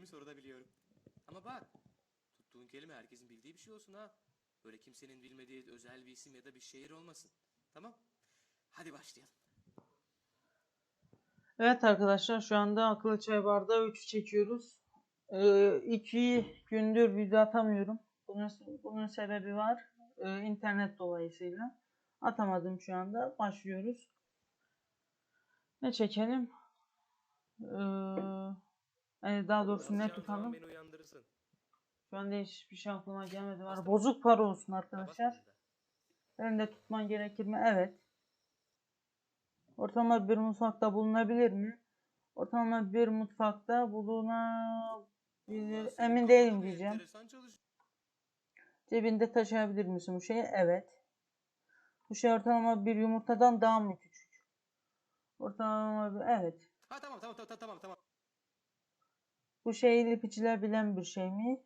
istediğimi sorabiliyorum. Ama bak, tuttuğun kelime herkesin bildiği bir şey olsun ha. Böyle kimsenin bilmediği özel bir isim ya da bir şehir olmasın. Tamam? Hadi başlayalım. Evet arkadaşlar şu anda akıllı çay bardağı 3'ü çekiyoruz. 2 gündür video atamıyorum. Bunun, bunun sebebi var. Ee, internet dolayısıyla. Atamadım şu anda. Başlıyoruz. Ne çekelim? Ee, yani daha doğrusu ne Basacağın zaman tutalım? Beni uyandırırsın. Şu anda hiçbir şey aklıma gelmedi. Var. Bozuk para olsun arkadaşlar. basmadın da. Benim de tutman gerekir mi? Evet. Ortalama bir mutfakta bulunabilir mi? Ortalama bir mutfakta bulunabilir. Emin değilim diyeceğim. Cebinde taşıyabilir misin bu şeyi? Evet. Bu şey ortalama bir yumurtadan daha mı küçük? Ortalama bir... Evet. Ha tamam tamam tamam tamam tamam. Bu şey ilip içilebilen bir şey mi?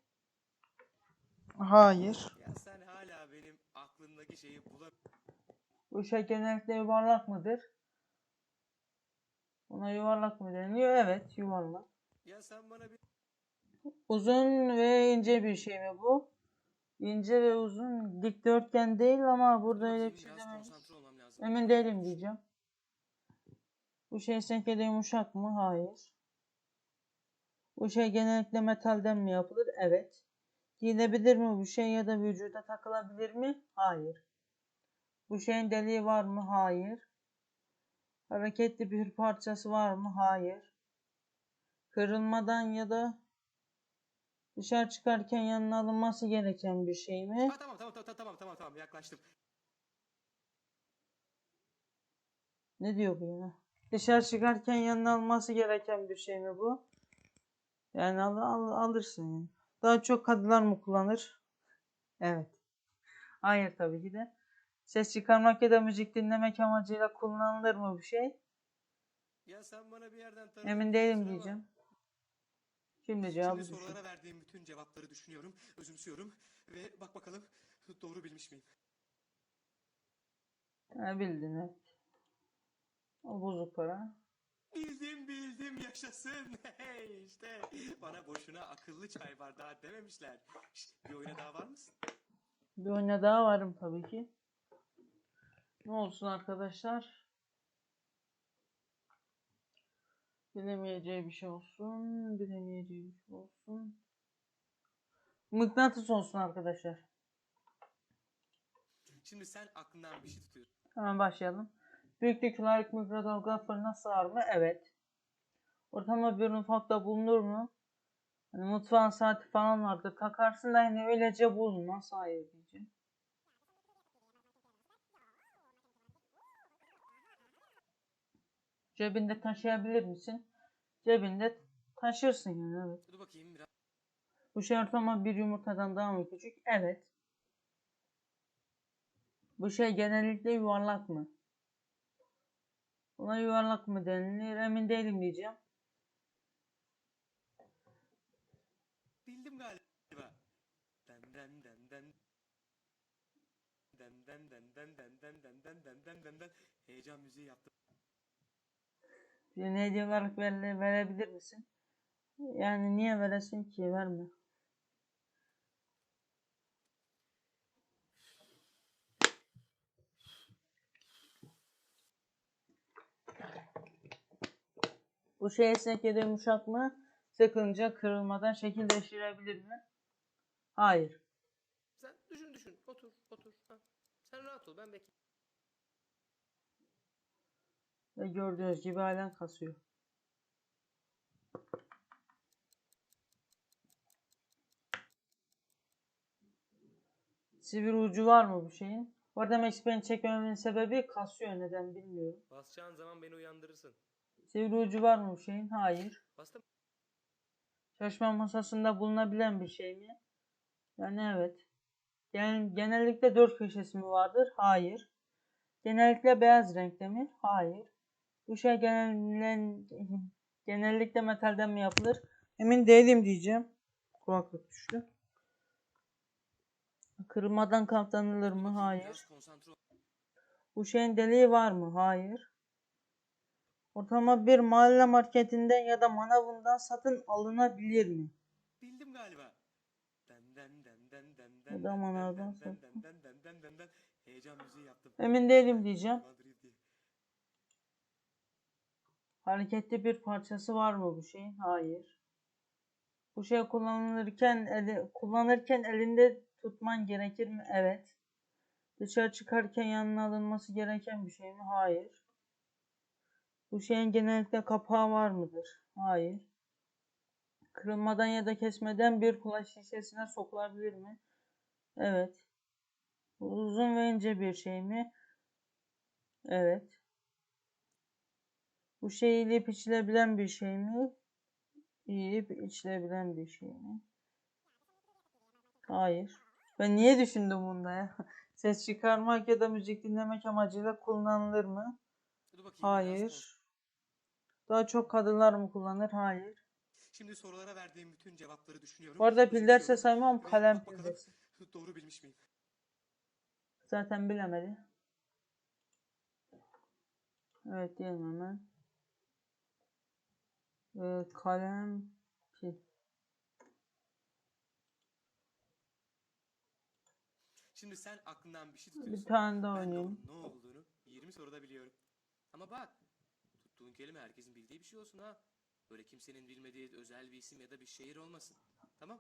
Hayır. Ya sen hala benim aklımdaki şeyi bulam... Bu şey genellikle yuvarlak mıdır? Buna yuvarlak mı deniliyor? Evet, yuvarlak. Ya sen bana bir... Uzun ve ince bir şey mi bu? İnce ve uzun dikdörtgen değil ama burada öyle bir şey dememiş. Emin değilim diyeceğim. Bu şey senkede yumuşak mı? Hayır. Bu şey genellikle metalden mi yapılır? Evet. Giyilebilir mi bu şey ya da vücuda takılabilir mi? Hayır. Bu şeyin deliği var mı? Hayır. Hareketli bir parçası var mı? Hayır. Kırılmadan ya da dışarı çıkarken yanına alınması gereken bir şey mi? Ha tamam tamam tamam tamam tamam tamam yaklaştım. Ne diyor bu ya? Dışarı çıkarken yanına alması gereken bir şey mi bu? Yani al, al, alırsın yani. Daha çok kadınlar mı kullanır? Evet. Hayır tabii ki de. Ses çıkarmak ya da müzik dinlemek amacıyla kullanılır mı bu şey? Ya sen bana bir yerden tanıdık Emin değilim ama diyeceğim. Şimdi cevabı Şimdi düşün. sorulara verdiğim bütün cevapları düşünüyorum, özümsüyorum ve bak bakalım doğru bilmiş miyim? Ha, bildin evet. O bozuk para. Bildim bildim yaşasın. Hey işte bana boşuna akıllı çay bardağı dememişler. Şşt, bir oyuna daha var mısın? Bir oyuna daha varım tabii ki. Ne olsun arkadaşlar? Bilemeyeceği bir şey olsun. Bilemeyeceği bir şey olsun. Mıknatıs olsun arkadaşlar. Şimdi sen aklından bir şey tutuyorsun. Hemen başlayalım. Büyüklük layık mikrodalga fırına sığar mı? Evet. Ortalama bir mutfakta bulunur mu? Hani mutfağın saati falan vardır. Takarsın da hani öylece bulunmaz. Hayır diyeceğim. Cebinde taşıyabilir misin? Cebinde taşırsın yani evet. Dur bakayım biraz. Bu şey ortalama bir yumurtadan daha mı küçük? Evet. Bu şey genellikle yuvarlak mı? Buna yuvarlak mı denilir? Emin değilim diyeceğim. Bildim galiba. Den den den den. Den den den den den den den den den den den den. Heyecan müziği yaptım. Bir hediye olarak vere- verebilir misin? Yani niye veresin ki? Verme. Bu şey esnek ya da yumuşak mı? Sıkınca kırılmadan şekil değiştirebilir mi? Hayır. Sen düşün düşün. Otur otur. Ha. Sen rahat ol ben bekle. Ve gördüğünüz gibi halen kasıyor. Sivri ucu var mı bu şeyin? Bu arada Max Payne çekmememin sebebi kasıyor neden bilmiyorum. Basacağın zaman beni uyandırırsın. Sivri ucu var mı bu şeyin? Hayır. Bastım. Çalışma masasında bulunabilen bir şey mi? Yani evet. Gen- genellikle dört köşesi mi vardır? Hayır. Genellikle beyaz renkte mi? Hayır. Bu şey genellen, genellikle metalden mi yapılır? Emin değilim diyeceğim. Kulaklık düştü. Kırılmadan katlanılır mı? Hayır. Bu şeyin deliği var mı? Hayır. Ortalama bir mahalle marketinden ya da manavından satın alınabilir mi? Bildim galiba. Ya da manavdan satın. Heyecan müziği yaptım. Emin değilim diyeceğim. Hareketli bir parçası var mı bu şeyin? Hayır. Bu şey kullanılırken eli, kullanırken elinde tutman gerekir mi? Evet. Dışarı çıkarken yanına alınması gereken bir şey mi? Hayır. Bu şeyin genellikle kapağı var mıdır? Hayır. Kırılmadan ya da kesmeden bir kulaç şişesine sokulabilir mi? Evet. Uzun ve ince bir şey mi? Evet. Bu şey yiyip içilebilen bir şey mi? Yiyip içilebilen bir şey mi? Hayır. Ben niye düşündüm bunda ya? Ses çıkarmak ya da müzik dinlemek amacıyla kullanılır mı? Hayır. Daha çok kadınlar mı kullanır? Hayır. Şimdi sorulara verdiğim bütün cevapları düşünüyorum. Bu arada pil derse saymam kalem pil dersi. Doğru bilmiş miyim? Zaten bilemedi. Evet diyelim hemen. Ee, kalem pil. Şimdi sen aklından bir şey tutuyorsun. Bir tane daha onun ne olduğunu 20 soruda biliyorum. Ama bak, tuttuğun kelime herkesin bildiği bir şey olsun ha. Böyle kimsenin bilmediği özel bir isim ya da bir şehir olmasın. Tamam?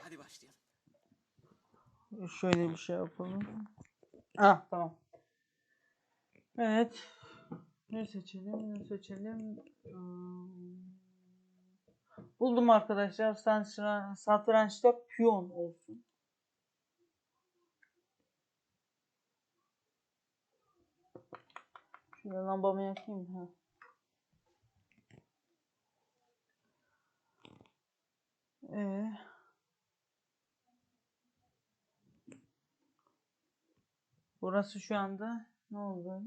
Hadi başlayalım. Şöyle bir şey yapalım. Ah tamam. Evet. Ne seçelim? Ne seçelim? Hmm. Buldum arkadaşlar. Satranç, satrançta piyon olsun. Şöyle lambamı yakayım. Ha. Ee, burası şu anda ne oldu?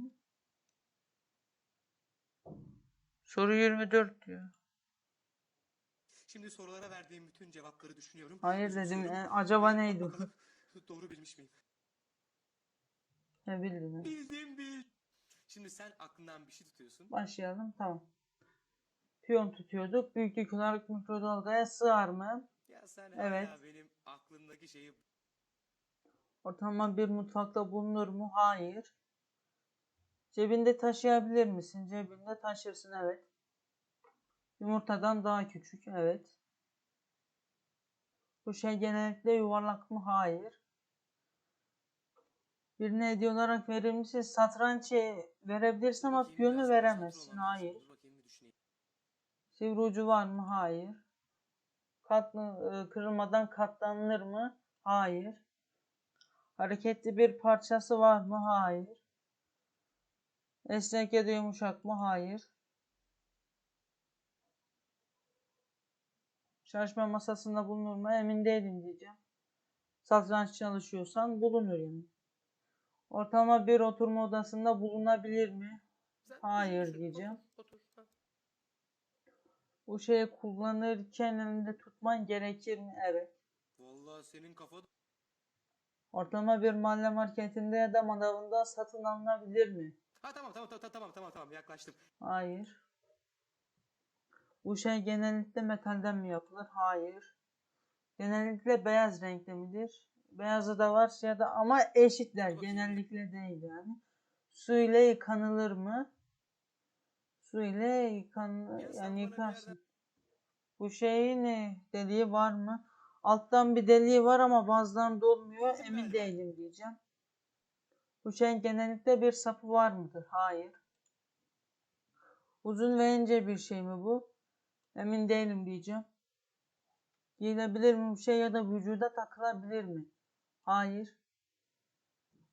Soru 24 diyor. Şimdi sorulara verdiğim bütün cevapları düşünüyorum. Hayır dedim. e, acaba neydi? bakalım Doğru bilmiş miyim? Ne bildin? Bildim bil. Şimdi sen aklından bir şey tutuyorsun. Başlayalım. Tamam. Piyon tutuyorduk. Büyük yük olarak mikrodalgaya sığar mı? Ya sen Evet. benim aklımdaki şeyi Ortalama bir mutfakta bulunur mu? Hayır. Cebinde taşıyabilir misin? Cebinde taşırsın. Evet. Yumurtadan daha küçük. Evet. Bu şey genellikle yuvarlak mı? Hayır. Birine hediye olarak verir misin? Satranç e, verebilirsin ama piyonu veremezsin. Hayır. Dur bakayım bir düşüneyim. Sivri ucu var mı? Hayır. Katlı, e, kırılmadan katlanılır mı? Hayır. Hareketli bir parçası var mı? Hayır. Esnek ya da yumuşak mı? Hayır. Çalışma masasında bulunur mu? Emin değilim diyeceğim. Satranç çalışıyorsan bulunur yani. Ortalama bir oturma odasında bulunabilir mi? Hayır düşün. diyeceğim. Bu şeyi kullanırken elinde tutman gerekir mi? Evet. Vallahi senin kafa Ortalama bir mahalle marketinde ya da manavında satın alınabilir mi? Ha tamam tamam tamam tamam tamam tamam yaklaştım. Hayır. Bu şey genellikle metalden mi yapılır? Hayır. Genellikle beyaz renkli midir? Beyazı da var ya da ama eşitler. Genellikle değil yani. Su ile yıkanılır mı? Su ile yıkan yani yıkarsın. Bu şeyin ne? Deliği var mı? Alttan bir deliği var ama bazılarında olmuyor. Bizim Emin değilim diyeceğim. Bu şeyin genellikle bir sapı var mıdır? Hayır. Uzun ve ince bir şey mi bu? Emin değilim diyeceğim. Giyilebilir mi bu şey ya da vücuda takılabilir mi? Hayır.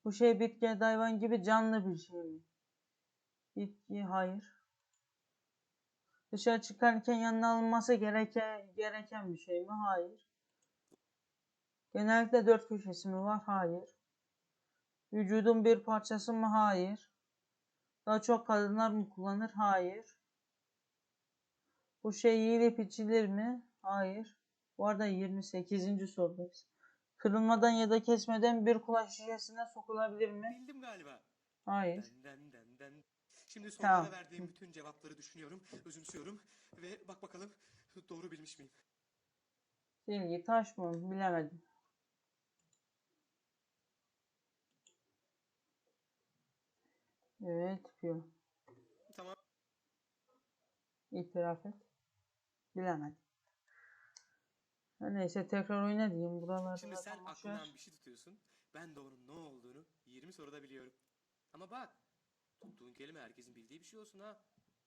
Bu şey bitki ya da hayvan gibi canlı bir şey mi? Bitki hayır. Dışarı çıkarken yanına alınması gereken, gereken bir şey mi? Hayır. Genellikle dört köşesi mi var? Hayır. Vücudun bir parçası mı? Hayır. Daha çok kadınlar mı kullanır? Hayır. Bu şey yiyilip içilir mi? Hayır. Bu arada 28. sorudayız. Kırılmadan ya da kesmeden bir kulaç şişesine sokulabilir mi? Bildim galiba. Hayır. Den den den den. Şimdi sorulara Tamam. verdiğim bütün cevapları düşünüyorum, özümsüyorum ve bak bakalım doğru bilmiş miyim? Silgi taş mı? Bilemedim. Evet, diyor. Tamam. İtiraf et. Bilemedim. Ha, neyse tekrar oyna diyeyim. Buralarda Şimdi sen zaten boş ver. aklından bir şey tutuyorsun. Ben de onun ne olduğunu 20 soruda biliyorum. Ama bak, tuttuğun kelime herkesin bildiği bir şey olsun ha.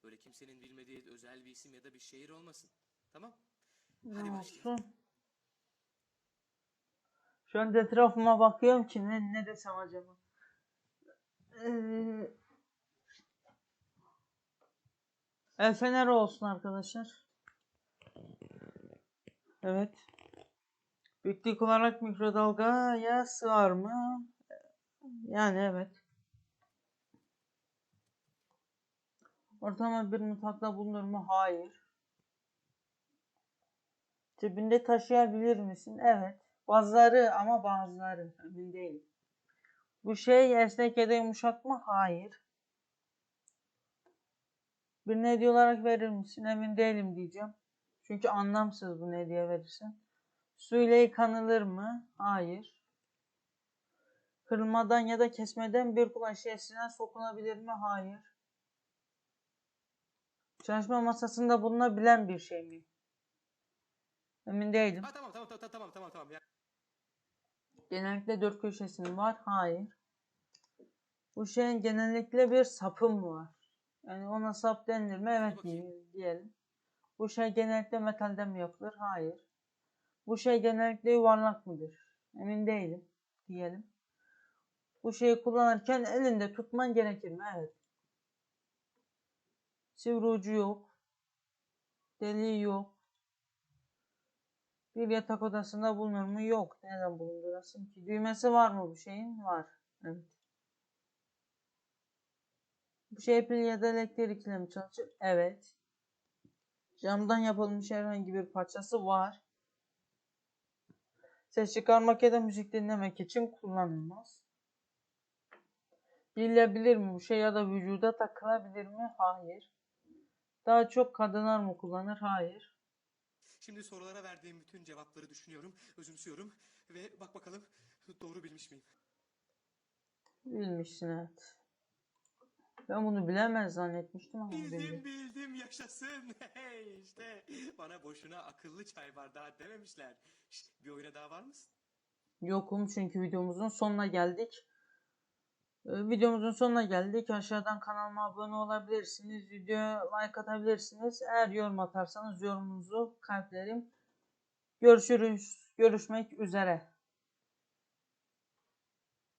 Böyle kimsenin bilmediği özel bir isim ya da bir şehir olmasın. Tamam? Hadi başlayalım. olsun? Şu an etrafıma bakıyorum ki ne, ne desem acaba. Ee, El feneri olsun arkadaşlar. Evet. Büyüklük olarak mikrodalgaya sığar mı? Yani evet. Ortalama bir mutfakta bulunur mu? Hayır. Cebinde taşıyabilir misin? Evet. Bazıları ama bazıları. Emin değilim. Bu şey esnek ya da yumuşak mı? Hayır. Bir ne hediye olarak verir misin? Emin değilim diyeceğim. Çünkü anlamsız bu ne hediye verirsen. Suyla yıkanılır mı? Hayır. Kırılmadan ya da kesmeden bir kulaç şişesine sokulabilir mi? Hayır. Çalışma masasında bulunabilen bir şey mi? Emin değilim. Ha tamam tamam tamam tamam tamam tamam. Ya, Genellikle dört köşesinin var. Hayır. Bu şeyin genellikle bir sapı mı var? Yani ona sap denilir mi? Evet diyelim. Bu şey genellikle metalden mi yapılır? Hayır. Bu şey genellikle yuvarlak mıdır? Emin değilim. Diyelim. Bu şeyi kullanırken elinde tutman gerekir mi? Evet. Sivri ucu yok. Deliği yok. Bir yatak odasında bulunur mu? Yok. Neden bulundurasın ki? Düğmesi var mı bu şeyin? Var. Evet. Bu şey pil ya da elektrikle mi çalışır? Evet. Camdan yapılmış herhangi bir parçası var. Ses çıkarmak ya da müzik dinlemek için kullanılmaz. Giyilebilir mi bu şey ya da vücuda takılabilir mi? Hayır. Daha çok kadınlar mı kullanır? Hayır. Şimdi sorulara verdiğim bütün cevapları düşünüyorum, özümsüyorum ve bak bakalım doğru bilmiş miyim? Bilmişsin evet. Ben bunu bilemez zannetmiştim ama Bildim bildim. bildim yaşasın. Hey işte bana boşuna akıllı çay bardağı dememişler. Şşt, bir oyuna daha var mısın? Yokum çünkü videomuzun sonuna geldik. Ee, Videomuzun sonuna geldik. Aşağıdan kanalıma abone olabilirsiniz. Videoya like atabilirsiniz. Eğer yorum atarsanız yorumunuzu kalplerim. Görüşürüz. Görüşmek üzere.